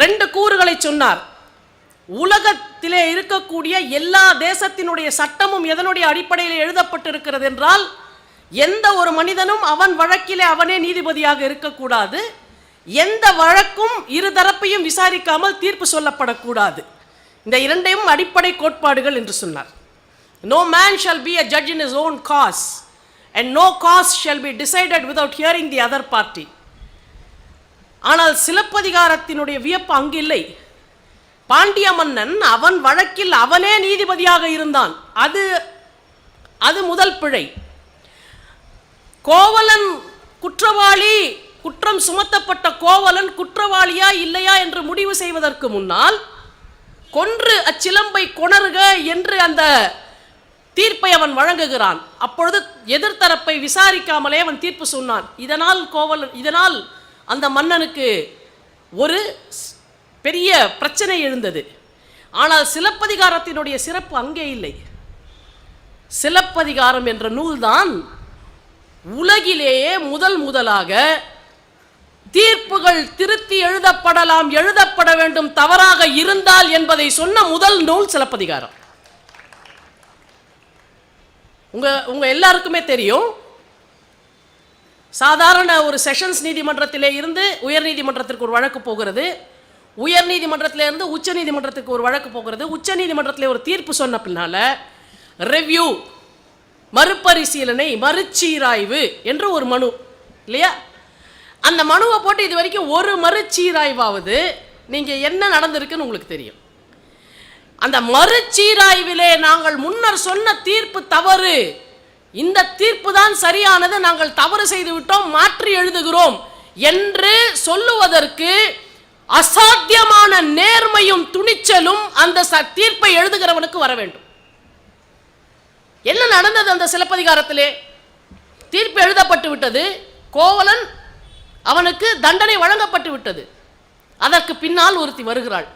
ரெண்டு கூறுகளை சொன்னார். உலகத்திலே இருக்கக்கூடிய எல்லா தேசத்தினுடைய சட்டமும் எதனுடைய அடிப்படையில் எழுதப்பட்டிருக்கிறது என்றால் எந்த ஒரு மனிதனும் அவன் வழக்கிலே அவனே நீதிபதியாக இருக்கக்கூடாது. எந்த வழக்கும் இருதரப்பையும் விசாரிக்காமல் தீர்ப்பு சொல்லப்படக்கூடாது. இந்த இரண்டையும் அடிப்படை கோட்பாடுகள் என்று சொன்னார். No man shall be a judge in his own cause and no cause shall be decided without hearing the other party ஆனால் சிலப்பதிகாரத்தினுடைய வியப்பு அங்கு இல்லை பாண்டிய மன்னன் அவன் வழக்கில் அவனே நீதிபதியாக இருந்தான். அது அது முதல் பிழை. கோவலன் குற்றவாளி குற்றம் சுமத்தப்பட்ட கோவலன் குற்றவாளியா இல்லையா என்று முடிவு செய்வதற்கு முன்னால் கொன்று அச்சிலம்பை கொணருக என்று அந்த தீர்ப்பை அவன் வழங்குகிறான். அப்பொழுது எதிர்த்தரப்பை விசாரிக்காமலே அவன் தீர்ப்பு சொன்னான். இதனால் கோவலன் இதனால் அந்த மன்னனுக்கு ஒரு பெரிய பிரச்சனை எழுந்தது. ஆனால் சிலப்பதிகாரத்தினுடைய சிறப்பு அங்கே இல்லை. சிலப்பதிகாரம் என்ற நூல்தான் உலகிலேயே முதல் முதலாக தீர்ப்புகள் திருத்தி எழுதப்படலாம் எழுதப்பட வேண்டும் தவறாக இருந்தால் என்பதை சொன்ன முதல் நூல் சிலப்பதிகாரம். உங்க உங்க எல்லாருக்குமே தெரியும் சாதாரண ஒரு செஷன்ஸ் நீதிமன்றத்திலே இருந்து உயர் நீதிமன்றத்திற்கு ஒரு வழக்கு போகிறது. உயர் நீதிமன்றத்திலேருந்து உச்ச நீதிமன்றத்துக்கு ஒரு வழக்கு போகிறது. உச்ச நீதிமன்றத்தில் ஒரு தீர்ப்பு சொன்ன பின்னால ரெவ்யூ மறுபரிசீலனை மறுச்சீராய்வு என்று ஒரு மனு இல்லையா? அந்த மனுவை போட்டு இது வரைக்கும் ஒரு மறுச்சீராய்வாவது நீங்கள் என்ன நடந்திருக்குன்னு உங்களுக்கு தெரியும். அந்த மறுச்சீராய்விலே நாங்கள் முன்னர் சொன்ன தீர்ப்பு தவறு. இந்த தீர்ப்பு தான் சரியானது. நாங்கள் தவறு செய்து விட்டோம் மாற்றி எழுதுகிறோம் என்று சொல்லுவதற்கு அசாத்தியமான நேர்மையும் துணிச்சலும் அந்த ச- தீர்ப்பை எழுதுகிறவனுக்கு வர வேண்டும். என்ன நடந்தது அந்த சிலப்பதிகாரத்திலே? தீர்ப்பு எழுதப்பட்டு விட்டது. கோவலன் அவனுக்கு தண்டனை வழங்கப்பட்டு விட்டது. அதற்கு பின்னால் ஒருத்தி வருகிறாள்.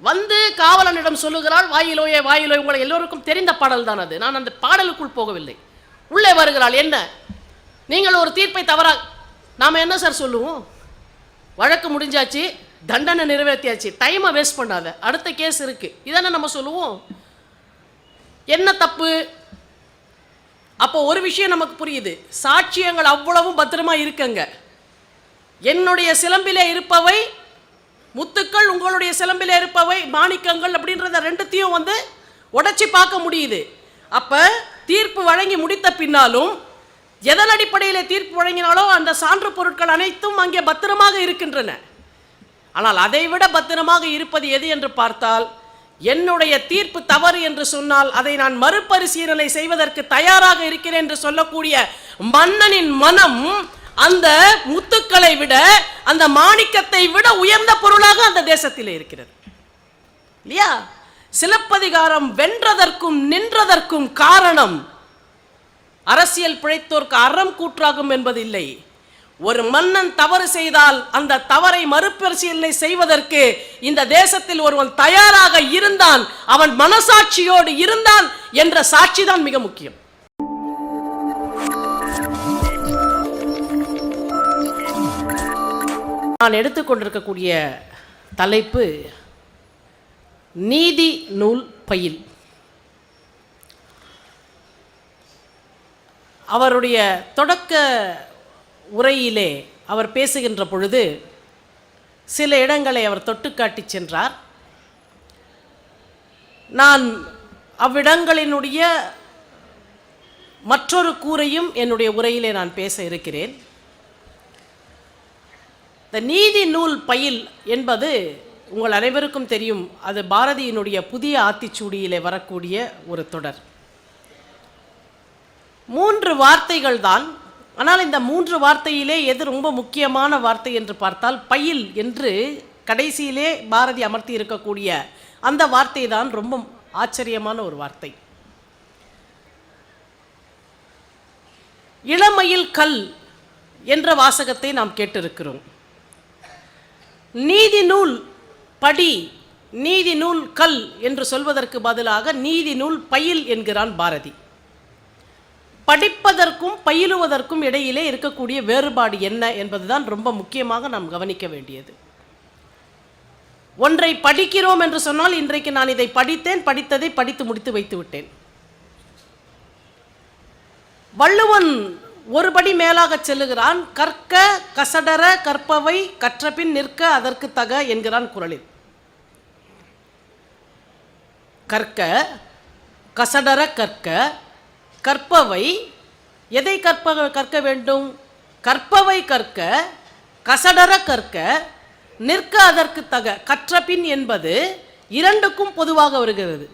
வந்து காவலனிடம் சொல்லுகிறாள் வாயிலோயே வாயிலோயே. உங்களை எல்லோருக்கும் தெரிந்த பாடல் தான் அது. நான் அந்த பாடலுக்குள் போகவில்லை. உள்ளே வருகிறாள். என்ன? நீங்கள் ஒரு தீர்ப்பை தவறா நாம் என்ன சார் சொல்லுவோம்? வழக்கு முடிஞ்சாச்சு தண்டனை நிறைவேற்றியாச்சு டைமை வேஸ்ட் பண்ணாத. அடுத்த கேஸ் இருக்குது இதானே நம்ம சொல்லுவோம்? என்ன தப்பு? அப்போ ஒரு விஷயம் நமக்கு புரியுது. சாட்சியங்கள் அவ்வளவும் பத்திரமா இருக்குங்க. என்னுடைய சிலம்பிலே இருப்பவை முத்துக்கள் உங்களுடைய சிலம்பிலே இருப்பவை மாணிக்கங்கள் அப்படின்றத ரெண்டுத்தையும் வந்து உடச்சி பார்க்க முடியுது. அப்போ தீர்ப்பு வழங்கி முடித்த பின்னாலும் எதன் அடிப்படையிலே தீர்ப்பு வழங்கினாலோ அந்த சான்று பொருட்கள் அனைத்தும் அங்கே பத்திரமாக இருக்கின்றன. ஆனால் அதைவிட பத்திரமாக இருப்பது எது என்று பார்த்தால் என்னுடைய தீர்ப்பு தவறு என்று சொன்னால் அதை நான் மறுபரிசீலனை செய்வதற்கு தயாராக இருக்கிறேன் என்று சொல்லக்கூடிய மன்னனின் மனம் அந்த முத்துக்களை விட அந்த மாணிக்கத்தை விட உயர்ந்த பொருளாக அந்த தேசத்தில் இருக்கிறது. இல்லையா? சிலப்பதிகாரம் வென்றதற்கும் நின்றதற்கும் காரணம். அரசியல் பிழைத்தோர்க்கு அறம் கூற்றாகும் என்பதில்லை. ஒரு மன்னன் தவறு செய்தால் அந்த தவறை மறுபரிசீலனை செய்வதற்கு இந்த தேசத்தில் ஒருவன் தயாராக இருந்தான் அவன் மனசாட்சியோடு இருந்தான் என்ற சாட்சி தான் மிக முக்கியம். நான் எடுத்துக்கொண்டிருக்கக்கூடிய தலைப்பு நீதி நூல் பயில். அவருடைய தொடக்க உரையிலே அவர் பேசுகின்ற பொழுது சில இடங்களை அவர் தொட்டுக்காட்டி சென்றார். நான் அவ்விடங்களினுடைய மற்றொரு கூறையும் என்னுடைய உரையிலே நான் பேச இருக்கிறேன். இந்த நீதி நூல் பயில் என்பது உங்கள் அனைவருக்கும் தெரியும் அது பாரதியினுடைய புதிய ஆத்திச்சூடியிலே வரக்கூடிய ஒரு தொடர். மூன்று வார்த்தைகள் தான். ஆனால் இந்த மூன்று வார்த்தையிலே எது ரொம்ப முக்கியமான வார்த்தை என்று பார்த்தால் பயில் என்று கடைசியிலே பாரதி அமர்த்தி இருக்கக்கூடிய அந்த வார்த்தை தான் ரொம்ப ஆச்சரியமான ஒரு வார்த்தை. இளமையில் கல் என்ற வாசகத்தை நாம் கேட்டிருக்கிறோம். நீதி நூல் படி நீதி நூல் கல் என்று சொல்வதற்கு பதிலாக நீதி நூல் பயில் என்கிறான் பாரதி. படிப்பதற்கும் பயிலுவதற்கும் இடையிலே இருக்கக்கூடிய வேறுபாடு என்ன என்பதுதான் ரொம்ப முக்கியமாக நாம் கவனிக்க வேண்டியது. ஒன்றை படிக்கிறோம் என்று சொன்னால் இன்றைக்கு நான் இதை படித்தேன் படித்ததை படித்து முடித்து வைத்து விட்டேன். வள்ளுவன் ஒருபடி மேலாக செல்லுகிறான் கற்க கசடர கற்பவை கற்றபின் நிற்க அதற்கு தக என்கிறான் குரலில். கற்க கசடர கற்க கற்பவை எதை கற்ப கற்க வேண்டும்? கற்பவை கற்க கசடர கற்க நிற்க அதற்கு தக கற்றபின் என்பது இரண்டுக்கும் பொதுவாக வருகிறது.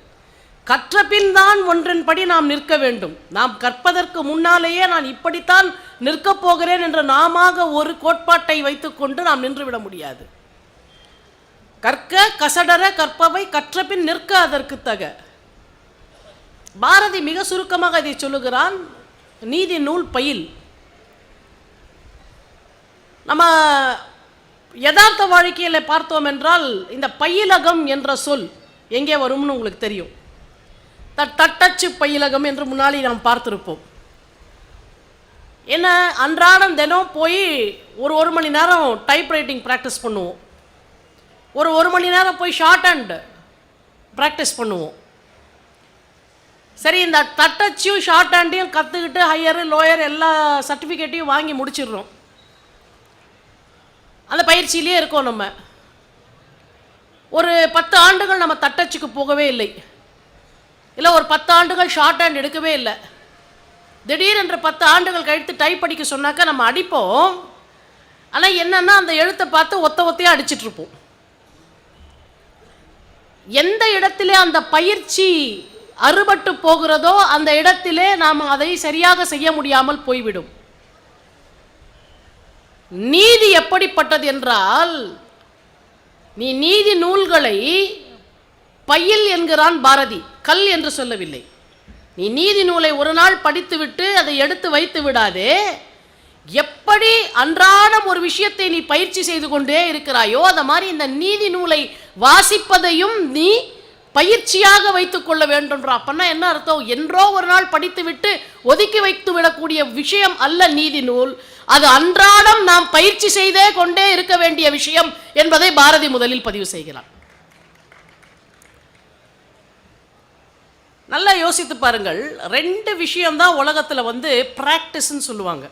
கற்றபின் தான் ஒன்றன்படி நாம் நிற்க வேண்டும். நாம் கற்பதற்கு முன்னாலேயே நான் இப்படித்தான் நிற்கப் போகிறேன் என்று நாமாக ஒரு கோட்பாட்டை வைத்துக்கொண்டு நாம் நின்றுவிட முடியாது. கற்க கசடர கற்பவை கற்றபின் நிற்க அதற்கு தக. பாரதி மிக சுருக்கமாக இதை சொல்லுகிறான். நீதி நூல் பயில். நம்ம யதார்த்த வாழ்க்கையில் பார்த்தோம் என்றால் இந்த பயிலகம் என்ற சொல் எங்கே வரும்னு உங்களுக்கு தெரியும். த- தட்டச்சு பயிலகம் என்று முன்னாடி நாம் பார்த்துருப்போம். என்ன அன்றாடம் தினம் போய் ஒரு ஒரு மணி நேரம் டைப் ரைட்டிங் ப்ராக்டிஸ் பண்ணுவோம். ஒரு ஒரு மணி நேரம் போய் ஷார்ட் ஹேண்ட் ப்ராக்டிஸ் பண்ணுவோம். சரி இந்த தட்டச்சியும் ஷார்ட் ஹேண்டையும் கற்றுக்கிட்டு ஹையரு லோயர் எல்லா சர்டிஃபிகேட்டையும் வாங்கி முடிச்சிடுறோம். அந்த பயிற்சியிலே இருக்கோம் நம்ம. ஒரு பத்து ஆண்டுகள் நம்ம தட்டச்சுக்கு போகவே இல்லை. இல்லை ஒரு பத்து ஆண்டுகள் ஷார்ட் ஹேண்ட் எடுக்கவே இல்லை. திடீரென்று பத்து ஆண்டுகள் கழித்து டைப் படிக்க சொன்னாக்கா நம்ம அடிப்போம். ஆனால் என்னென்னா அந்த எழுத்தை பார்த்து ஒத்த ஒத்தையாக அடிச்சிட்ருப்போம் எந்த இடத்திலே அந்த பயிற்சி அறுபட்டு போகிறதோ அந்த இடத்திலே நாம் அதை சரியாக செய்ய முடியாமல் போய்விடும். நீதி எப்படிப்பட்டது என்றால் நீ நீதி நூல்களை பையில் என்கிறான் பாரதி கல் என்று சொல்லவில்லை. நீ நீதி நூலை ஒரு நாள் படித்துவிட்டு அதை எடுத்து வைத்து விடாதே எப்படி அன்றாடம் ஒரு விஷயத்தை நீ பயிற்சி செய்து கொண்டே இருக்கிறாயோ அந்த மாதிரி இந்த நீதி நூலை வாசிப்பதையும் நீ பயிற்சியாக வைத்துக் கொள்ள வேண்டும்ன்ற அப்பன்னா என்ன அர்த்தம்? என்றோ ஒரு நாள் படித்துவிட்டு ஒதுக்கி வைத்து விடக்கூடிய விஷயம் அல்ல நீதி நூல். அது அன்றாடம் நாம் பயிற்சி செய்தே கொண்டே இருக்க வேண்டிய விஷயம் என்பதை பாரதி முதலில் பதிவு செய்கிறார். நல்லா யோசித்து பாருங்கள். ரெண்டு விஷயம்தான் உலகத்தில் வந்து ப்ராக்டிஸ்ன்னு சொல்லுவாங்க.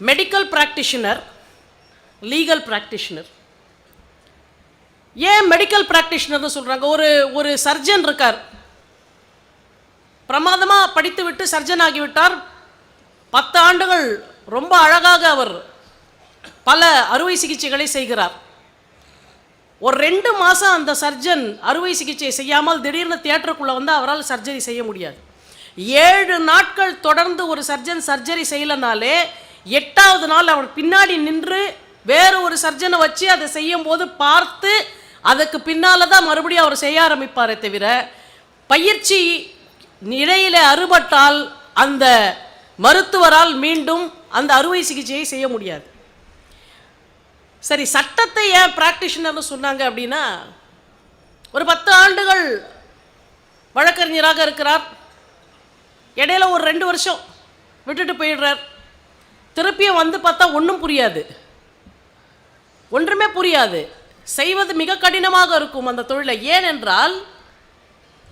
மெடிக்கல் ப்ராக்டிஷனர் லீகல் ப்ராக்டிஷனர் ஏன் மெடிக்கல் ப்ராக்டிஷனர்னு சொல்கிறாங்க ஒரு ஒரு சர்ஜன் இருக்கார். பிரமாதமாக படித்துவிட்டு சர்ஜன் ஆகிவிட்டார். பத்து ஆண்டுகள் ரொம்ப அழகாக அவர் பல அறுவை சிகிச்சைகளை செய்கிறார். ஒரு ரெண்டு மாதம் அந்த சர்ஜன் அறுவை சிகிச்சை செய்யாமல் திடீர்னு தியேட்டருக்குள்ளே வந்து அவரால் சர்ஜரி செய்ய முடியாது. ஏழு நாட்கள் தொடர்ந்து ஒரு சர்ஜன் சர்ஜரி செய்யலைனாலே எட்டாவது நாள் அவர் பின்னாடி நின்று வேறு ஒரு சர்ஜனை வச்சு அதை செய்யும் போது பார்த்து அதுக்கு பின்னால் தான் மறுபடியும் அவர் செய்ய ஆரம்பிப்பாரே தவிர பயிற்சி இடையில அறுபட்டால் அந்த மருத்துவரால் மீண்டும் அந்த அறுவை சிகிச்சையை செய்ய முடியாது. சரி சட்டத்தை ஏன் ப்ராக்டிஷனர்னு சொன்னாங்க அப்படின்னா ஒரு பத்து ஆண்டுகள் வழக்கறிஞராக இருக்கிறார். இடையில ஒரு ரெண்டு வருஷம் விட்டுட்டு போயிடுறார். திருப்பியும் வந்து பார்த்தா ஒன்றும் புரியாது. ஒன்றுமே புரியாது. செய்வது மிக கடினமாக இருக்கும் அந்த தொழிலை. ஏனென்றால்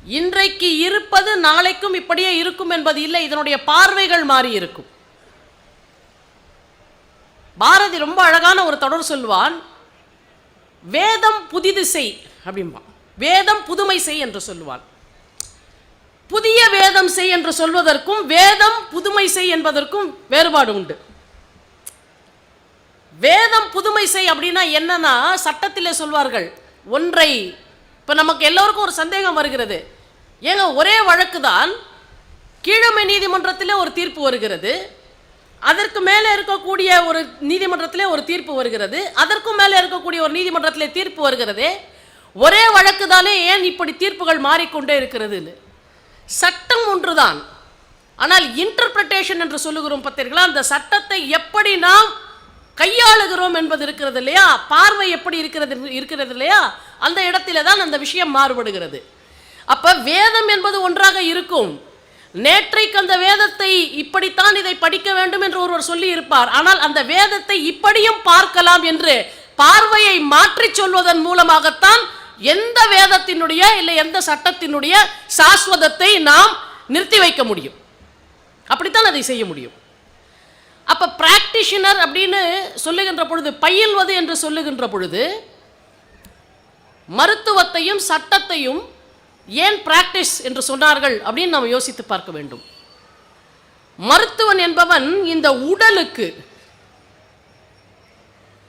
இன்றைக்கு இருப்பது நாளைக்கும் இப்படியே இருக்கும் என்பது இல்லை. இதனுடைய பார்வைகள் மாறி இருக்கும். பாரதி ரொம்ப அழகான ஒரு தொடர் சொல்வான். வேதம் புதிது செய் அப்படிம்பான். வேதம் புதுமை செய் என்று சொல்லுவான் புதிய வேதம் செய் என்று சொல்வதற்கும் வேதம் புதுமை செய் என்பதற்கும் வேறுபாடு உண்டு. வேதம் புதுமை செய் அப்படின்னா என்னன்னா சட்டத்தில் சொல்வார்கள் ஒன்றை இப்போ நமக்கு எல்லோருக்கும் ஒரு சந்தேகம் வருகிறது. ஏங்க ஒரே வழக்கு தான் கீழமை நீதிமன்றத்தில் ஒரு தீர்ப்பு வருகிறது அதற்கு மேலே இருக்கக்கூடிய ஒரு நீதிமன்றத்தில் ஒரு தீர்ப்பு வருகிறது அதற்கும் மேலே இருக்கக்கூடிய ஒரு நீதிமன்றத்தில் தீர்ப்பு வருகிறது ஒரே வழக்கு தானே ஏன் இப்படி தீர்ப்புகள் மாறிக்கொண்டே இருக்கிறதுன்னு. சட்டம் ஒன்றுதான். ஆனால் இன்டர்பிரட்டேஷன் என்று சொல்லுகிறோம் பார்த்தீர்களா அந்த சட்டத்தை எப்படி நாம் கையாளுகிறோம் என்பது இருக்கிறது இல்லையா? பார்வை எப்படி இருக்கிறது இருக்கிறது இல்லையா? அந்த இடத்திலே தான் அந்த விஷயம் மாறுபடுகிறது. அப்போ வேதம் என்பது ஒன்றாக இருக்கும். நேற்றைக்கு அந்த வேதத்தை இப்படித்தான் இதை படிக்க வேண்டும் என்று ஒருவர் சொல்லி இருப்பார் ஆனால் அந்த வேதத்தை இப்படியும் பார்க்கலாம் என்று பார்வையை மாற்றி சொல்வதன் மூலமாகத்தான் எந்த வேதத்தினுடைய இல்லை எந்த சட்டத்தினுடைய சாஸ்வதத்தை நாம் நிறுத்தி வைக்க முடியும். அப்படித்தான் அதை செய்ய முடியும். அப்போ பிராக்டிஷனர் அப்படின்னு சொல்லுகின்ற பொழுது பயில்வது என்று சொல்லுகின்ற பொழுது மருத்துவத்தையும் சட்டத்தையும் ஏன் பிராக்டிஸ் என்று சொன்னார்கள் அப்படின்னு நாம் யோசித்து பார்க்க வேண்டும். மருத்துவன் என்பவன் இந்த உடலுக்கு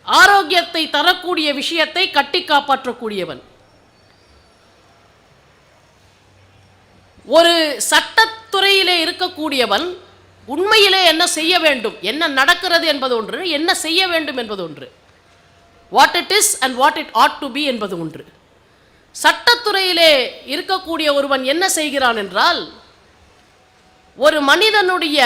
ஆரோக்கியத்தை தரக்கூடிய விஷயத்தை கட்டி காப்பாற்றக்கூடியவன். ஒரு சட்டத்துறையிலே இருக்கக்கூடியவன் உண்மையிலே என்ன செய்ய வேண்டும்? என்ன நடக்கிறது என்பது ஒன்று என்ன செய்ய வேண்டும் என்பது ஒன்று. What it is and what it ought to be என்பது ஒன்று. சட்டத்துறையிலே இருக்கக்கூடிய ஒருவன் என்ன செய்கிறான் என்றால் ஒரு மனிதனுடைய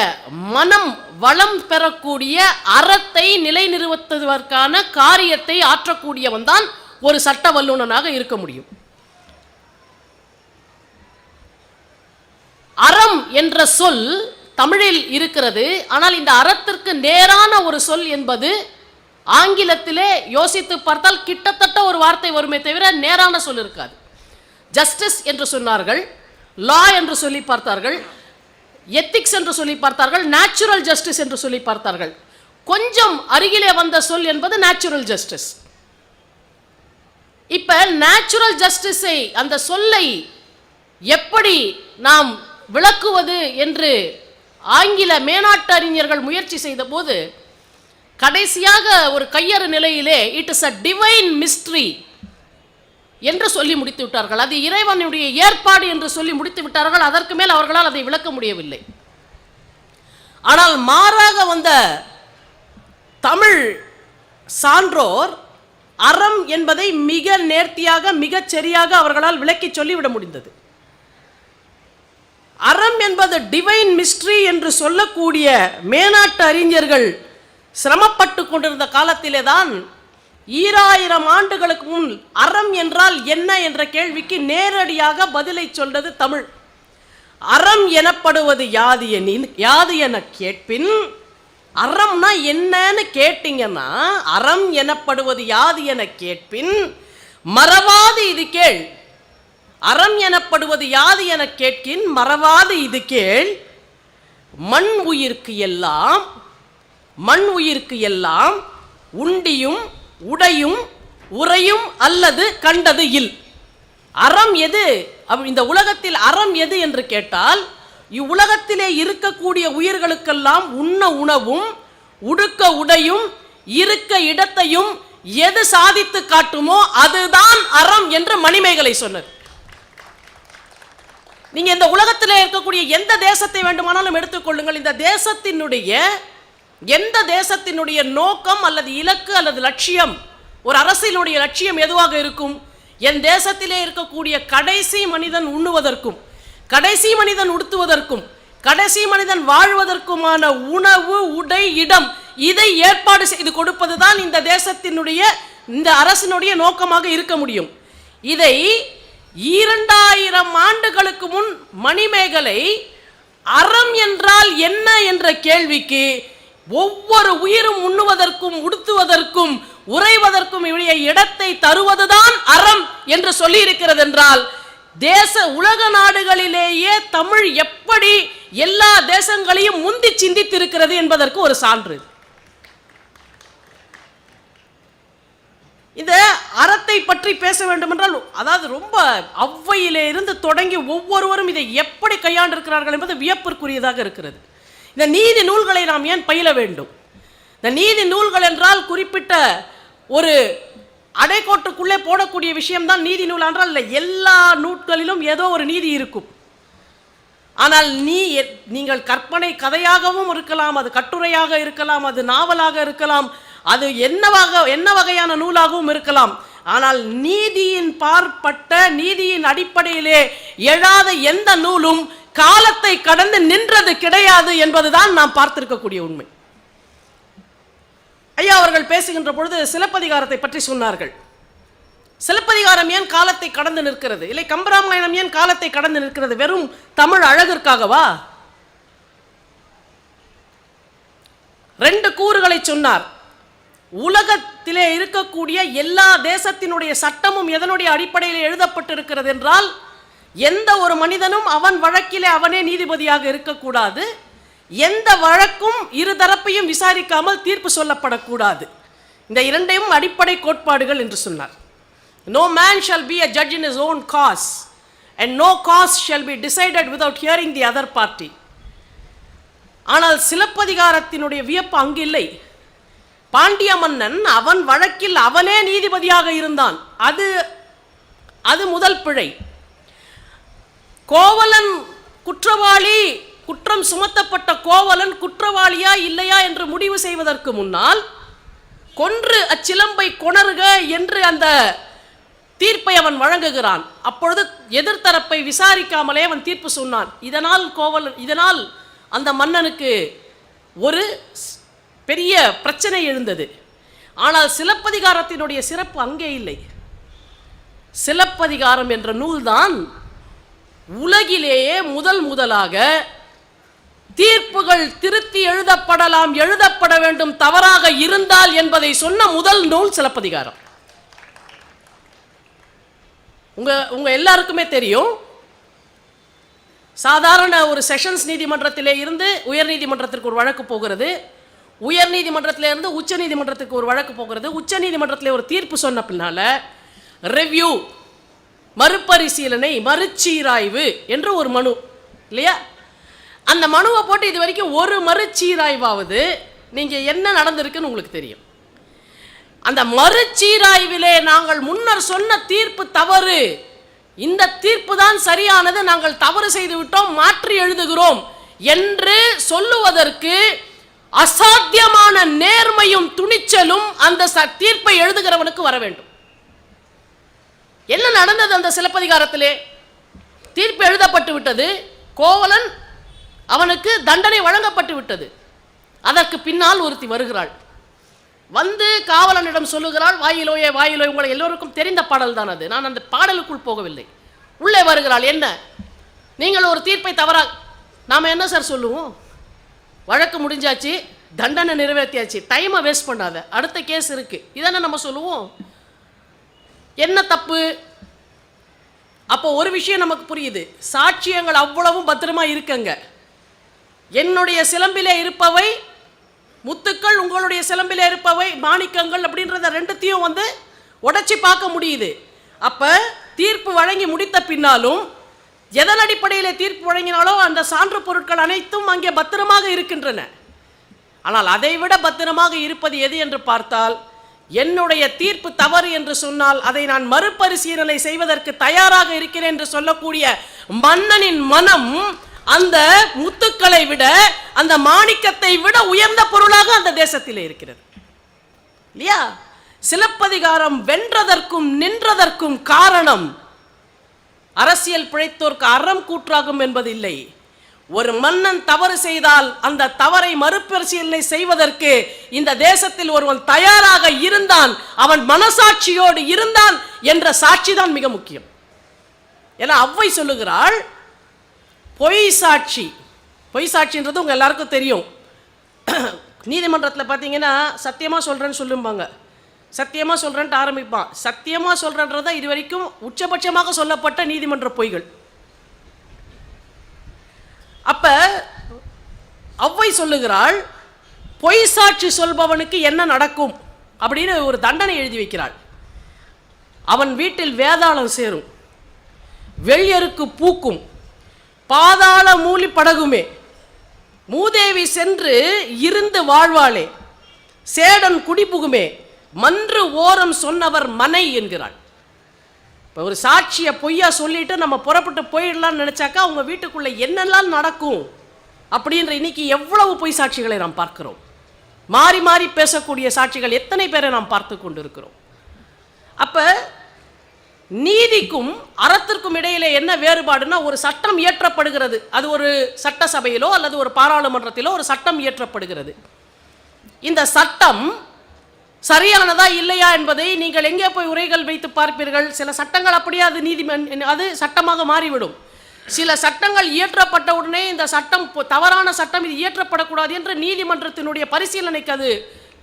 மனம் வளம் பெறக்கூடிய அறத்தை நிலைநிறுத்துவதற்கான காரியத்தை ஆற்றக்கூடியவன் தான் ஒரு சட்ட வல்லுனனாக இருக்க முடியும். அறம் என்ற சொல் தமிழில் இருக்கிறது. ஆனால் இந்த அறத்திற்கு நேரான ஒரு சொல் என்பது ஆங்கிலத்திலே யோசித்து பார்த்தால் கிட்டத்தட்ட ஒரு வார்த்தை வருமே தவிர நேரான சொல் இருக்காது. ஜஸ்டிஸ் என்று சொன்னார்கள் லா என்று சொல்லி பார்த்தார்கள் எத்திக்ஸ் என்று சொல்லி பார்த்தார்கள் நேச்சுரல் ஜஸ்டிஸ் என்று சொல்லி பார்த்தார்கள். கொஞ்சம் அருகிலே வந்த சொல் என்பது நேச்சுரல் ஜஸ்டிஸ் இப்ப நேச்சுரல் ஜஸ்டிஸை அந்த சொல்லை எப்படி நாம் விளக்குவது என்று ஆங்கில மேனாட்டு அறிஞர்கள் முயற்சி செய்த போது கடைசியாக ஒரு கையறு நிலையிலே it is a divine mystery என்று சொல்லி முடித்து விட்டார்கள். அது இறைவனுடைய ஏற்பாடு என்று சொல்லி முடித்து விட்டார்கள். அதற்கு மேல் அவர்களால் அதை விளக்க முடியவில்லை. ஆனால் மாறாக வந்த தமிழ் சான்றோர் அறம் என்பதை மிக நேர்த்தியாக மிகச் சரியாக அவர்களால் விளக்கி சொல்லிவிட முடிந்தது. அறம் என்பது டிவைன் மிஸ்ட்ரி என்று சொல்லக்கூடிய மேனாட்டு அறிஞர்கள் சிரமப்பட்டு கொண்டிருந்த காலத்திலே தான் ஈராயிரம் ஆண்டுகளுக்கு முன் அறம் என்றால் என்ன என்ற கேள்விக்கு நேரடியாக பதிலை சொல்றது தமிழ். அறம் எனப்படுவது யாது எனின் யாது என கேட்பின் அறம்னா என்னன்னு கேட்டீங்கன்னா அறம் எனப்படுவது யாது என கேட்பின் மறவாது இது கேள். அறம் எனப்படுவது யாது என கேட்கின் மறவாது இது கேள். மண் உயிர்க்கு எல்லாம் மண் உயிர்க்கு எல்லாம் உண்டியும் உடையும் உறையும் அல்லது கண்டது இல். அறம் எது? இந்த உலகத்தில் அறம் எது என்று கேட்டால் இவ்வுலகத்திலே இருக்கக்கூடிய உயிர்களுக்கெல்லாம் உண்ண உணவும் உடுக்க உடையும் இருக்க இடத்தையும் எது சாதித்து காட்டுமோ அதுதான் அறம் என்று மணிமேகலை சொன்னது. நீங்கள் இந்த உலகத்தில் இருக்கக்கூடிய எந்த தேசத்தை வேண்டுமானாலும் எடுத்துக்கொள்ளுங்கள். இந்த தேசத்தினுடைய எந்த தேசத்தினுடைய நோக்கம் அல்லது இலக்கு அல்லது லட்சியம் ஒரு அரசியலுடைய லட்சியம் எதுவாக இருக்கும்? என் தேசத்திலே இருக்கக்கூடிய கடைசி மனிதன் உண்ணுவதற்கும் கடைசி மனிதன் உடுத்துவதற்கும் கடைசி மனிதன் வாழ்வதற்குமான உணவு உடை இடம் இதை ஏற்பாடு செய்து கொடுப்பதுதான் இந்த தேசத்தினுடைய இந்த அரசினுடைய நோக்கமாக இருக்க முடியும். இதை இரண்டாயிரம் ஆண்டுகளுக்கு முன் மணிமேகலை அறம் என்றால் என்ன என்ற கேள்விக்கு ஒவ்வொரு உயிரும் உண்ணுவதற்கும் உடுத்துவதற்கும் உறைவதற்கும் இவடைய இடத்தை தருவதுதான் அறம் என்று சொல்லி இருக்கிறது என்றால் தேச உலக நாடுகளிலேயே தமிழ் எப்படி எல்லா தேசங்களையும் முந்தி சிந்தித்திருக்கிறது என்பதற்கு ஒரு சான்று. இந்த அறத்தை பற்றி பேச வேண்டும் என்றால் அதாவது ரொம்ப அவ்வையிலே இருந்து தொடங்கி ஒவ்வொருவரும் இதை எப்படி கையாண்டிருக்கிறார்கள் என்பது வியப்பிற்குரியதாக இருக்கிறது. இந்த நீதி நூல்களை நாம் ஏன் பயில வேண்டும்? இந்த நீதி நூல்கள் என்றால் குறிப்பிட்ட ஒரு அடைக்கோட்டுக்குள்ளே போடக்கூடிய விஷயம்தான் நீதி நூல் என்றால் இல்லை எல்லா நூல்களிலும் ஏதோ ஒரு நீதி இருக்கும். ஆனால் நீ நீங்கள் கற்பனை கதையாகவும் இருக்கலாம் அது கட்டுரையாக இருக்கலாம் அது நாவலாக இருக்கலாம் அது என்னவாக என்ன வகையான நூலாகவும் இருக்கலாம். ஆனால் நீதியின் பார்ப்பட்ட நீதியின் அடிப்படையிலே எழாத எந்த நூலும் காலத்தை கடந்து நின்றது கிடையாது என்பதுதான் நாம் பார்த்திருக்கக்கூடிய உண்மை. ஐயா அவர்கள் பேசுகின்ற பொழுது சிலப்பதிகாரத்தை பற்றி சொன்னார்கள். சிலப்பதிகாரம் ஏன் காலத்தை கடந்து நிற்கிறது? இல்லை கம்பராமாயணம் ஏன் காலத்தை கடந்து நிற்கிறது? வெறும் தமிழ் அழகிற்காகவா? ரெண்டு கூறுகளை சொன்னார். உலகத்திலே இருக்கக்கூடிய எல்லா தேசத்தினுடைய சட்டமும் எதனுடைய அடிப்படையில் எழுதப்பட்டிருக்கிறது என்றால் எந்த ஒரு மனிதனும் அவன் வழக்கிலே அவனே நீதிபதியாக இருக்கக்கூடாது. எந்த வழக்கும் இருதரப்பையும் விசாரிக்காமல் தீர்ப்பு சொல்லப்படக்கூடாது. இந்த இரண்டையும் அடிப்படை கோட்பாடுகள் என்று சொன்னார். No man shall be a judge in is own cause and no cause shall be decided without hearing the other party ஆனால் சிலப்பதிகாரத்தினுடைய வியப்பு அங்கு இல்லை பாண்டிய மன்னன் அவன் வழக்கில் அவனே நீதிபதியாக இருந்தான். அது அது முதல் பிழை. கோவலன் குற்றவாளி குற்றம் சுமத்தப்பட்ட கோவலன் குற்றவாளியா இல்லையா என்று முடிவு செய்வதற்கு முன்னால் கொன்று அச்சிலம்பை கொணருக என்று அந்த தீர்ப்பை அவன் வழங்குகிறான். அப்பொழுது எதிர்த்தரப்பை விசாரிக்காமலே அவன் தீர்ப்பு சொன்னான். இதனால் கோவலன் இதனால் அந்த மன்னனுக்கு ஒரு பெரிய பிரச்சனை எழுந்தது. ஆனால் சிலப்பதிகாரத்தினுடைய சிறப்பு அங்கே இல்லை. சிலப்பதிகாரம் என்ற நூல்தான் உலகிலேயே முதல் முதலாக தீர்ப்புகள் திருத்தி எழுதப்படலாம் எழுதப்பட வேண்டும் தவறாக இருந்தால் என்பதை சொன்ன முதல் நூல் சிலப்பதிகாரம். உங்க உங்க எல்லாருக்குமே தெரியும். சாதாரண ஒரு செஷன்ஸ் நீதிமன்றத்திலே இருந்து உயர் நீதிமன்றத்திற்கு ஒரு வழக்கு போகிறது. உயர் நீதிமன்றத்திலேருந்து உச்ச நீதிமன்றத்துக்கு ஒரு வழக்கு போகிறது. உச்ச நீதிமன்றத்தில் ஒரு தீர்ப்பு சொன்ன பின்னால் ரெவ்யூ மறுபரிசீலனை மறுச்சீராய்வு என்று ஒரு மனு இல்லையா? அந்த மனுவை போட்டு இது வரைக்கும் ஒரு மறுச்சீராய்வாவது நீங்கள் என்ன நடந்திருக்குன்னு உங்களுக்கு தெரியும். அந்த மறுச்சீராய்விலே நாங்கள் முன்னர் சொன்ன தீர்ப்பு தவறு. இந்த தீர்ப்பு தான் சரியானது. நாங்கள் தவறு செய்து விட்டோம் மாற்றி எழுதுகிறோம் என்று சொல்லுவதற்கு அசாத்தியமான நேர்மையும் துணிச்சலும் அந்த தீர்ப்பை எழுதுகிறவனுக்கு வர வேண்டும். என்ன நடந்தது அந்த சிலப்பதிகாரத்திலே? தீர்ப்பு எழுதப்பட்டு விட்டது. கோவலன் அவனுக்கு தண்டனை வழங்கப்பட்டு விட்டது. அதற்கு பின்னால் ஒருத்தி வருகிறாள். வந்து காவலனிடம் சொல்லுகிறாள் வாயிலோயே வாயிலோ உங்களை எல்லோருக்கும் தெரிந்த பாடல் தான் அது. நான் அந்த பாடலுக்குள் போகவில்லை. உள்ளே வருகிறாள். என்ன? நீங்கள் ஒரு தீர்ப்பை தவறா நாம் என்ன சார் சொல்லுவோம்? வழக்கு முடிஞ்சாச்சு தண்டனை நிறைவேற்றியாச்சு டைமை வேஸ்ட் பண்ணாத. அடுத்த கேஸ் இருக்குது இதானே நம்ம சொல்லுவோம். என்ன தப்பு? அப்போ ஒரு விஷயம் நமக்கு புரியுது. சாட்சியங்கள் அவ்வளவும் பத்திரமா இருக்குங்க. என்னுடைய சிலம்பிலே இருப்பவை முத்துக்கள் உங்களுடைய சிலம்பிலே இருப்பவை மாணிக்கங்கள் அப்படின்றத ரெண்டுத்தையும் வந்து உடைச்சி பார்க்க முடியுது. அப்போ தீர்ப்பு வழங்கி முடித்த பின்னாலும் எதன் அடிப்படையில் தீர்ப்பு வழங்கினாலோ அந்த சான்று பொருட்கள் அனைத்தும் அங்கே பத்திரமாக இருக்கின்றன. ஆனால் அதைவிட பத்திரமாக இருப்பது எது என்று பார்த்தால் என்னுடைய தீர்ப்பு தவறு என்று சொன்னால் அதை நான் மறுபரிசீலனை செய்வதற்கு தயாராக இருக்கிறேன் என்று சொல்லக்கூடிய மன்னனின் மனம் அந்த முத்துக்களை விட அந்த மாணிக்கத்தை விட உயர்ந்த பொருளாக அந்த தேசத்தில் இருக்கிறது. இல்லையா? சிலப்பதிகாரம் வென்றதற்கும் நின்றதற்கும் காரணம் அரசியல் பிழைத்தோர்க்கு அறம் கூற்றாகும் என்பது இல்லை ஒரு மன்னன் தவறு செய்தால் அந்த தவறை மறுபரிசீலனை செய்வதற்கு இந்த தேசத்தில் ஒருவன் தயாராக இருந்தான் அவன் மனசாட்சியோடு இருந்தான் என்ற சாட்சி தான் மிக முக்கியம். ஏன்னா அவ்வை சொல்லுகிறாள் பொய் சாட்சி. பொய் சாட்சின்றது உங்க எல்லாருக்கும் தெரியும். நீதிமன்றத்தில் பார்த்தீங்கன்னா சத்தியமாக சொல்கிறேன்னு சொல்லும்பாங்க. சத்தியமாக சொல்கிறேன்ட்டு ஆரம்பிப்பான். சத்தியமாக சொல்கிறன்றத இது வரைக்கும் உச்சபட்சமாக சொல்லப்பட்ட நீதிமன்ற பொய்கள். அப்ப அவ்வை சொல்லுகிறாள் பொய் சாட்சி சொல்பவனுக்கு என்ன நடக்கும் அப்படின்னு ஒரு தண்டனை எழுதி வைக்கிறாள். அவன் வீட்டில் வேதாளம் சேரும். வெள்ளியருக்கு பூக்கும். பாதாள மூலி படகுமே. மூதேவி சென்று இருந்து வாழ்வாளே. சேடன் குடிபுகுமே. மன்று ஓரம் சொன்னவர் மனை என்கிறாள். இப்போ ஒரு சாட்சியை பொய்யா சொல்லிட்டு நம்ம புறப்பட்டு போயிடலாம்னு நினச்சாக்கா அவங்க வீட்டுக்குள்ளே என்னெல்லாம் நடக்கும் அப்படின்ற இன்னைக்கு எவ்வளவு பொய் சாட்சிகளை நாம் பார்க்கிறோம். மாறி மாறி பேசக்கூடிய சாட்சிகள் எத்தனை பேரை நாம் பார்த்து கொண்டிருக்கிறோம். அப்போ நீதிக்கும் அறத்திற்கும் இடையிலே என்ன வேறுபாடுனா ஒரு சட்டம் இயற்றப்படுகிறது. அது ஒரு சட்டசபையிலோ அல்லது ஒரு பாராளுமன்றத்திலோ ஒரு சட்டம் இயற்றப்படுகிறது. இந்த சட்டம் சரியானதா இல்லையா என்பதை நீங்கள் எங்கே போய் உரைகள் வைத்து பார்ப்பீர்கள்? சில சட்டங்கள் அப்படியே அது நீதிமன் அது சட்டமாக மாறிவிடும். சில சட்டங்கள் இயற்றப்பட்ட உடனே இந்த சட்டம் தவறான சட்டம் இது இயற்றப்படக்கூடாது என்று நீதிமன்றத்தினுடைய பரிசீலனைக்கு அது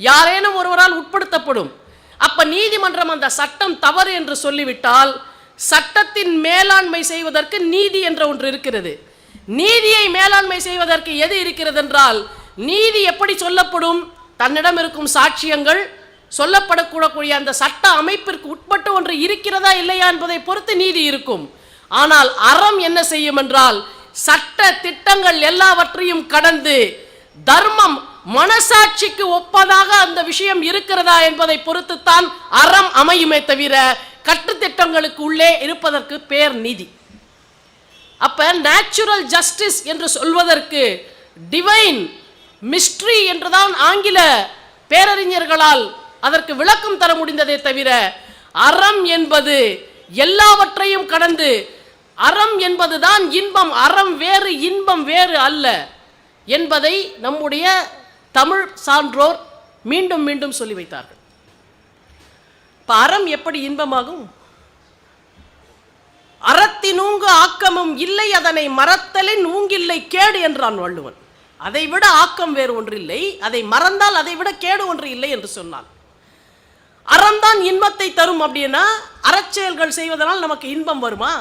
யாரேனும் ஒருவரால் உட்படுத்தப்படும். அப்ப நீதிமன்றம் அந்த சட்டம் தவறு என்று சொல்லிவிட்டால் சட்டத்தின் மேலாண்மை செய்வதற்கு நீதி என்ற ஒன்று இருக்கிறது. நீதியை மேலாண்மை செய்வதற்கு எது இருக்கிறது என்றால் நீதி எப்படி சொல்லப்படும்? தன்னிடம் இருக்கும் சாட்சியங்கள் சொல்லப்படக்கூடக்கூடிய அந்த சட்ட அமைப்பிற்கு உட்பட்டு ஒன்று இருக்கிறதா இல்லையா என்பதை பொறுத்து நீதி இருக்கும். ஆனால் அறம் என்ன செய்யும் என்றால் சட்ட திட்டங்கள் எல்லாவற்றையும் கடந்து தர்மம் மனசாட்சிக்கு ஒப்பதாக அந்த விஷயம் இருக்கிறதா என்பதை பொறுத்துத்தான் அறம் அமையுமே தவிர கட்டுத்திட்டங்களுக்கு உள்ளே இருப்பதற்கு பேர் நீதி. அப்ப நேச்சுரல் ஜஸ்டிஸ் என்று சொல்வதற்கு டிவைன் மிஸ்ட்ரி என்றுதான் ஆங்கில பேரறிஞர்களால் அதற்கு விளக்கம் தர முடிந்ததே தவிர அறம் என்பது எல்லாவற்றையும் கடந்து அறம் என்பதுதான் இன்பம் அறம் வேறு இன்பம் வேறு அல்ல என்பதை நம்முடைய தமிழ் சான்றோர் மீண்டும் மீண்டும் சொல்லி வைத்தார்கள். இப்போ அறம் எப்படி இன்பமாகும்? அறத்தினூங்கு ஆக்கமும் இல்லை அதனை மறத்தலின் ஊங்கில்லை கேடு என்றான் வள்ளுவன். அதை விட ஆக்கம் வேறு ஒன்றில்லை அதை மறந்தால் அதை விட கேடு ஒன்று இல்லை என்று சொன்னான். அறம்தான் இன்பத்தை தரும் அப்படின்னா அறச்செயல்கள் செய்வதனால் நமக்கு இன்பம் வருமா?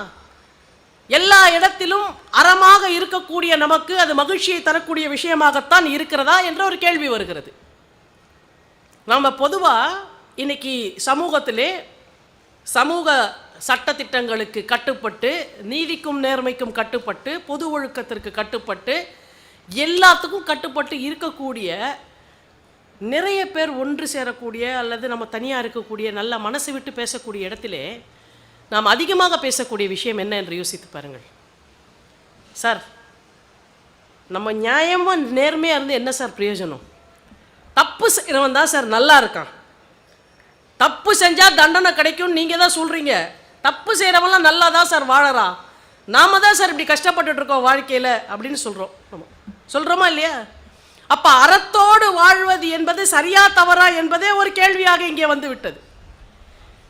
எல்லா இடத்திலும் அறமாக இருக்கக்கூடிய நமக்கு அது மகிழ்ச்சியை தரக்கூடிய விஷயமாகத்தான் இருக்கிறதா என்ற ஒரு கேள்வி வருகிறது. நம்ம பொதுவாக இன்னைக்கு சமூகத்திலே சமூக சட்டத்திட்டங்களுக்கு கட்டுப்பட்டு நீதிக்கும் நேர்மைக்கும் கட்டுப்பட்டு பொது ஒழுக்கத்திற்கு கட்டுப்பட்டு எல்லாத்துக்கும் கட்டுப்பட்டு இருக்கக்கூடிய நிறைய பேர் ஒன்று சேரக்கூடிய அல்லது நம்ம தனியாக இருக்கக்கூடிய நல்ல மனசு விட்டு பேசக்கூடிய இடத்திலே நாம் அதிகமாக பேசக்கூடிய விஷயம் என்ன என்று யோசித்து பாருங்கள். சார் நம்ம நியாயமாக நேர்மையாக இருந்து என்ன சார் பிரயோஜனம்? தப்பு செய்கிறவன் தான் சார் நல்லா இருக்கான். தப்பு செஞ்சால் தண்டனை கிடைக்கும்னு நீங்கள் தான் சொல்கிறீங்க தப்பு செய்கிறவன்லாம் நல்லா தான் சார் வாழறான். நாம தான் சார் இப்படி கஷ்டப்பட்டுட்டு இருக்கோம் வாழ்க்கையில் அப்படின்னு சொல்கிறோம் நம்ம சொல்கிறோமா இல்லையா? அப்போ அறத்தோடு வாழ்வது என்பது சரியா தவறா என்பதே ஒரு கேள்வியாக இங்கே வந்து விட்டது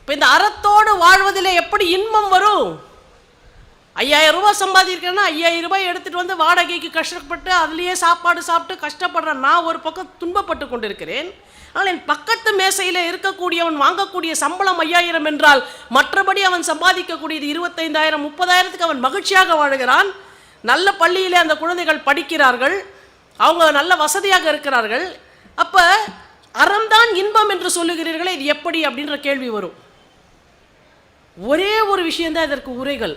இப்போ இந்த அறத்தோடு வாழ்வதில் எப்படி இன்பம் வரும்? ஐயாயிரம் ரூபாய் சம்பாதிக்கிறேன்னா ஐயாயிரம் ரூபாய் எடுத்துகிட்டு வந்து வாடகைக்கு கஷ்டப்பட்டு அதுலேயே சாப்பாடு சாப்பிட்டு கஷ்டப்படுறேன் நான் ஒரு பக்கம் துன்பப்பட்டு கொண்டிருக்கிறேன். ஆனால் என் பக்கத்து மேசையில் இருக்கக்கூடியவன் வாங்கக்கூடிய சம்பளம் ஐயாயிரம் என்றால் மற்றபடி அவன் சம்பாதிக்கக்கூடியது இருபத்தைந்தாயிரம் முப்பதாயிரத்துக்கு அவன் மகிழ்ச்சியாக வாழுகிறான். நல்ல பள்ளியிலே அந்த குழந்தைகள் படிக்கிறார்கள். அவங்க நல்ல வசதியாக இருக்கிறார்கள். அப்போ அறம்தான் இன்பம் என்று சொல்லுகிறீர்களே இது எப்படி அப்படின்ற கேள்வி வரும். ஒரே ஒரு விஷயந்தான் இதற்கு உரைகள்.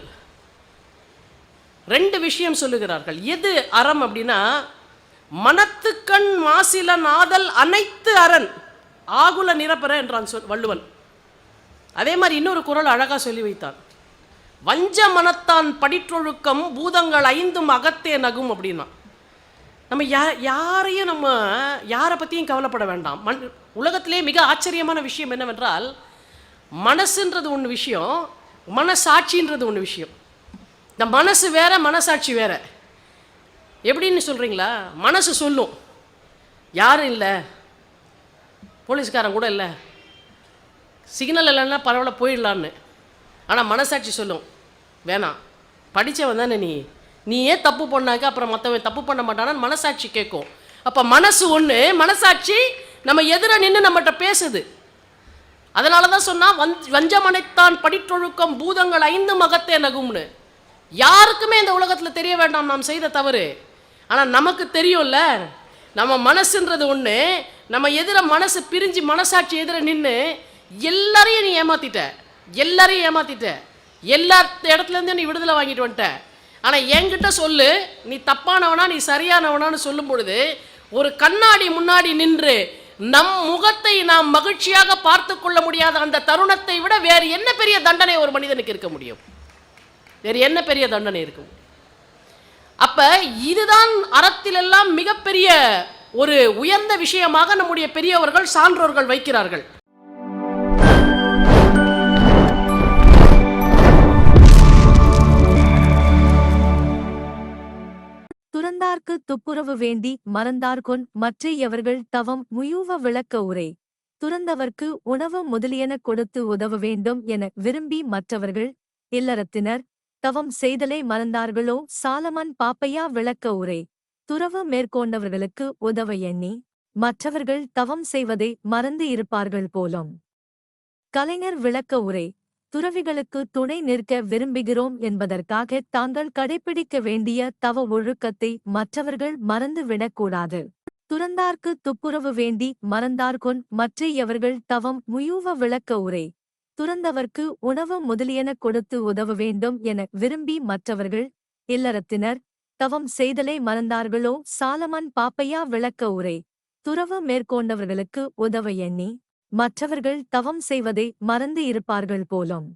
ரெண்டு விஷயம் சொல்லுகிறார்கள். எது அறம் அப்படின்னா மனத்துக்கண் மாசில நாதல் அனைத்து அரண் ஆகுல நிரப்பற என்றான் சொல் வள்ளுவன். அதே மாதிரி இன்னொரு குரல் அழகா சொல்லி வைத்தான். வஞ்ச மனத்தான் படிற்றொழுக்கம் பூதங்கள் ஐந்தும் அகத்தே நகும் அப்படின்னா. நம்ம யா யாரையும் நம்ம யாரை பற்றியும் கவலைப்பட வேண்டாம். மண் உலகத்திலே மிக ஆச்சரியமான விஷயம் என்னவென்றால் மனசுன்றது ஒன்று விஷயம் மனசாட்சின்றது ஒன்று விஷயம். இந்த மனசு வேற மனசாட்சி வேற. எப்படின்னு சொல்கிறீங்களா மனசு சொல்லும். யாரும் இல்லை. போலீஸ்காரன் கூட இல்லை. சிக்னல் இல்லைன்னா பரவாயில்ல போயிடலான்னு ஆனால் மனசாட்சி சொல்லும். வேணாம். படித்தவன் தானே நீ. நீ ஏன் தப்பு பண்ணாக்க அப்புறம் மற்றவன் தப்பு பண்ண மாட்டானான்னு மனசாட்சி கேட்கும் அப்போ மனசு ஒன்று மனசாட்சி நம்ம எதிர நின்று நம்மகிட்ட பேசுது. அதனால தான் சொன்னால் வஞ் வஞ்சமனைத்தான் படிற்றொழுக்கம் பூதங்கள் ஐந்து மகத்தே நகும்னு. யாருக்குமே இந்த உலகத்தில் தெரிய வேண்டாம் நாம் செய்த தவறு. ஆனால் நமக்கு தெரியும்ல நம்ம மனசுன்றது ஒன்று நம்ம எதிர மனசு பிரிஞ்சு மனசாட்சி எதிர நின்று எல்லாரையும் நீ ஏமாத்திட்ட. எல்லாரையும் ஏமாத்திட்ட. எல்லா இடத்துலேருந்தும் நீ விடுதலை வாங்கிட்டு வந்துட்ட. ஆனால் என்கிட்ட சொல்லு நீ தப்பானவனா நீ சரியானவனான்னு சொல்லும் பொழுது ஒரு கண்ணாடி முன்னாடி நின்று நம் முகத்தை நாம் மகிழ்ச்சியாக பார்த்து கொள்ள முடியாத அந்த தருணத்தை விட வேறு என்ன பெரிய தண்டனை ஒரு மனிதனுக்கு இருக்க முடியும்? வேறு என்ன பெரிய தண்டனை இருக்கும்? அப்போ இதுதான் அறத்திலெல்லாம் மிகப்பெரிய ஒரு உயர்ந்த விஷயமாக நம்முடைய பெரியவர்கள் சான்றோர்கள் வைக்கிறார்கள். துறந்தார்க்கு துப்புரவு வேண்டி மறந்தார்கொன் மற்றையவர்கள் தவம் முயூவ விளக்க உரை. துறந்தவர்க்கு உணவு முதலியன கொடுத்து உதவ வேண்டும் என விரும்பி மற்றவர்கள் இல்லறத்தினர். தவம் செய்தலை மறந்தார்களோ சாலமன் பாப்பையா விளக்க உரை. துறவு மேற்கொண்டவர்களுக்கு உதவ எண்ணி மற்றவர்கள் தவம் செய்வதை மறந்து இருப்பார்கள் போலும். கலைஞர் விளக்க உரை. துறவிகளுக்கு துணை நிற்க விரும்புகிறோம் என்பதற்காக தாங்கள் கடைப்பிடிக்க வேண்டிய தவ ஒழுக்கத்தை மற்றவர்கள் மறந்து விடக்கூடாது துறந்தார்க்கு துப்புரவு வேண்டி மறந்தார்கொன் மற்றையவர்கள் தவம் முயூவ விளக்க உரை. துறந்தவர்க்கு உணவு முதலியன கொடுத்து உதவ வேண்டும் என விரும்பி மற்றவர்கள் இல்லறத்தினர் தவம் செய்தலை மறந்தார்களோ சாலமன் பாப்பையா விளக்க உரை. துறவு மேற்கொண்டவர்களுக்கு உதவ எண்ணி மற்றவர்கள் தவம் செய்வதை மறந்து இருப்பார்கள் போலும்.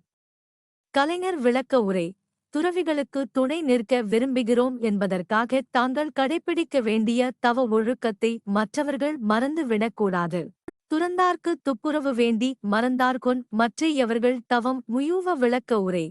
கலைஞர் விளக்க உரை துறவிகளுக்கு துணை நிற்க விரும்புகிறோம் என்பதற்காக தாங்கள் கடைப்பிடிக்க வேண்டிய தவ ஒழுக்கத்தை மற்றவர்கள் மறந்து விடக்கூடாது. துறந்தார்க்கு துப்புரவு வேண்டி மறந்தார்கொன் மற்றையவர்கள் தவம் முயூவ விளக்க உரை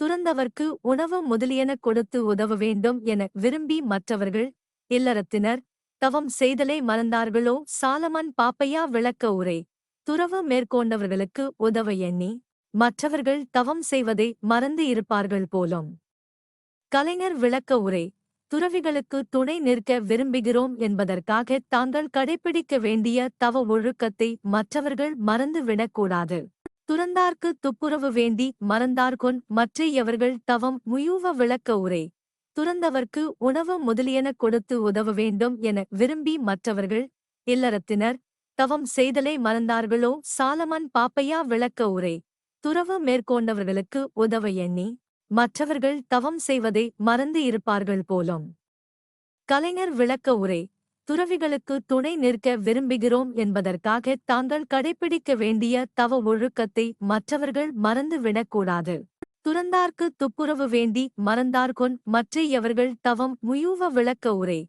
துறந்தவர்க்கு உணவு முதலியன கொடுத்து உதவ வேண்டும் என விரும்பி மற்றவர்கள் இல்லறத்தினர் தவம் செய்தலை மறந்தார்களோ சாலமன் பாப்பையா விளக்க உரை. துறவு மேற்கொண்டவர்களுக்கு உதவ எண்ணி மற்றவர்கள் தவம் செய்வதை மறந்து இருப்பார்கள் போலும். கலைஞர் விளக்க உரை துறவிகளுக்கு துணை நிற்க விரும்புகிறோம் என்பதற்காக தாங்கள் கடைப்பிடிக்க வேண்டிய தவ ஒழுக்கத்தை மற்றவர்கள் மறந்து விடக்கூடாது. துறந்தார்க்கு துப்புரவு வேண்டி மறந்தார்கொன் மற்றையவர்கள் தவம் முயூவ விளக்க உரை துறந்தவர்க்கு உணவு முதலியன கொடுத்து உதவ வேண்டும் என விரும்பி மற்றவர்கள் இல்லறத்தினர் தவம் செய்தலை மறந்தார்களோ? சாலமன் பாப்பையா விளக்க உரை. துறவு மேற்கொண்டவர்களுக்கு உதவ எண்ணி மற்றவர்கள் தவம் செய்வதை மறந்து இருப்பார்கள் போலும். கலைஞர் விளக்க உரை. துறவிகளுக்கு துணை நிற்க விரும்புகிறோம் என்பதற்காக தாங்கள் கடைபிடிக்க வேண்டிய தவ ஒழுக்கத்தை மற்றவர்கள் மறந்து விடக்கூடாது. துறந்தார்க்கு துப்புரவு வேண்டி மறந்தார்கொன் மற்றையவர்கள் தவம் முயூவ விளக்க உரை.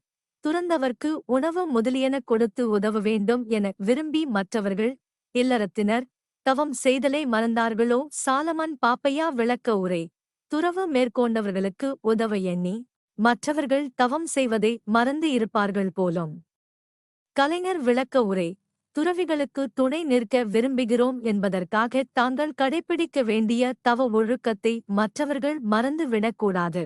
துறந்தவர்க்கு உணவு முதலியன கொடுத்து உதவ வேண்டும் என விரும்பி மற்றவர்கள் இல்லறத்தினர். தவம் செய்தலை மறந்தார்களோ? சாலமன் பாப்பையா விளக்க உரை. துறவு மேற்கொண்டவர்களுக்கு உதவ எண்ணி. மற்றவர்கள் தவம் செய்வதை மறந்து இருப்பார்கள் போலும். கலைஞர் விளக்க உரை. துறவிகளுக்கு துணை நிற்க விரும்புகிறோம் என்பதற்காக தாங்கள் கடைப்பிடிக்க வேண்டிய தவ ஒழுக்கத்தை மற்றவர்கள் மறந்து விடக்கூடாது